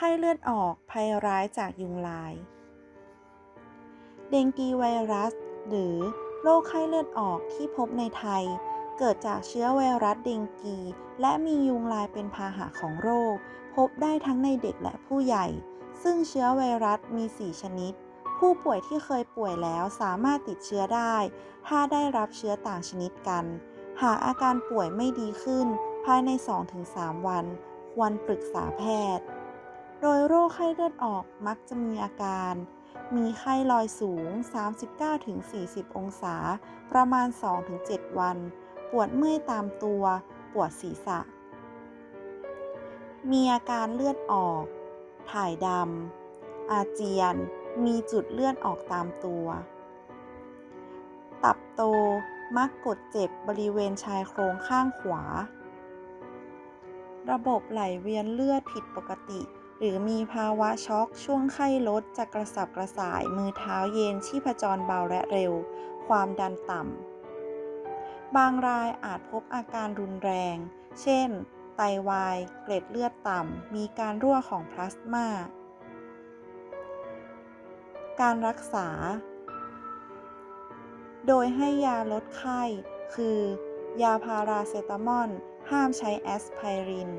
ไข้เลือดออกภัยร้ายจากยุงลาย เดงกีไวรัส หรือโรคไข้เลือดออกที่พบในไทย เกิดจากเชื้อไวรัสเดงกี และมียุงลายเป็นพาหะของโรค พบได้ทั้งในเด็กและผู้ใหญ่ ซึ่งเชื้อไวรัสมี 4 ชนิด ผู้ป่วยที่เคยป่วยแล้วสามารถติดเชื้อได้ ถ้าได้รับเชื้อต่างชนิดกัน หากอาการป่วยไม่ดีขึ้น ภายใน 2-3 วัน ควรปรึกษาแพทย์ โดยโรคไข้เลือดออกมักจะมีอาการ มีไข้ลอยสูง 39-40 องศา ประมาณ 2-7 วัน ปวดเมื่อยตามตัว ปวดศีรษะ มีอาการเลือดออก ถ่ายดำ อาเจียน มีจุดเลือดออกตามตัว ตับโตมักกดเจ็บบริเวณชายโครงข้างขวา ระบบไหลเวียนเลือดผิดปกติ หรือมีภาวะช็อกช่วงไข้ลดจะกระสับกระส่ายมือเท้าเย็นชีพจรเบาและเร็ว ความดันต่ำ บางรายอาจพบอาการรุนแรง เช่น ไตวาย เกล็ดเลือดต่ำ มีการรั่วของพลาสมา การรักษา โดยให้ยาลดไข้ คือ ยาพาราเซตามอล ห้ามใช้แอสไพริน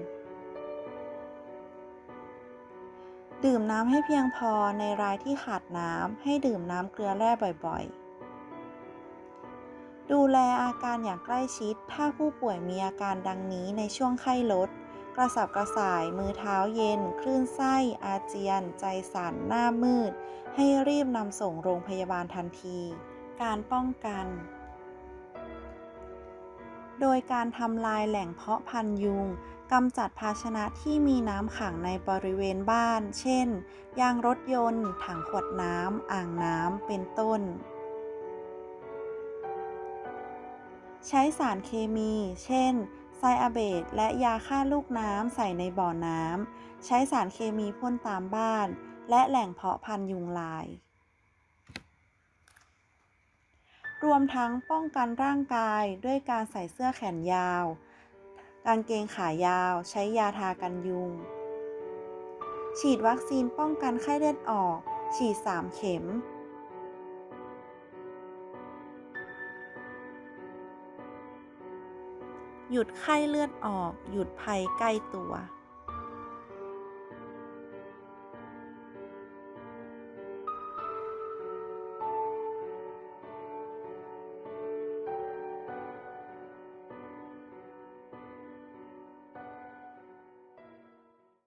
ดื่มน้ำให้เพียงพอในรายที่ขาดน้ำให้ดื่มน้ำเกลือแร่บ่อยๆ ดูแลอาการอย่างใกล้ชิด ถ้าผู้ป่วยมีอาการดังนี้ในช่วงไข้ลด กระสับกระส่าย มือเท้าเย็น คลื่นไส้ อาเจียน ใจสั่น หน้ามืด ให้รีบนำส่งโรงพยาบาลทันที การป้องกัน โดยการทำลายแหล่งเพาะพันยุง กำจัดภาชนะที่มีน้ำขังในบริเวณบ้าน เช่น ยางรถยนต์ ถังขวดน้ำ อ่างน้ำ เป็นต้น ใช้สารเคมี เช่น ไซอาเบตและยาฆ่าลูกน้ำใส่ในบ่อน้ำ ใช้สารเคมีพ่นตามบ้าน และแหล่งเพาะพันยุงลาย รวมทั้งป้องกันร่างกายด้วยการใส่เสื้อแขนยาว กางเกงขายาวใช้ยาทากันยุง ฉีดวัคซีนป้องกันไข้เลือดออก ฉีด 3 เข็ม หยุดไข้เลือดออก หยุดภัยใกล้ตัว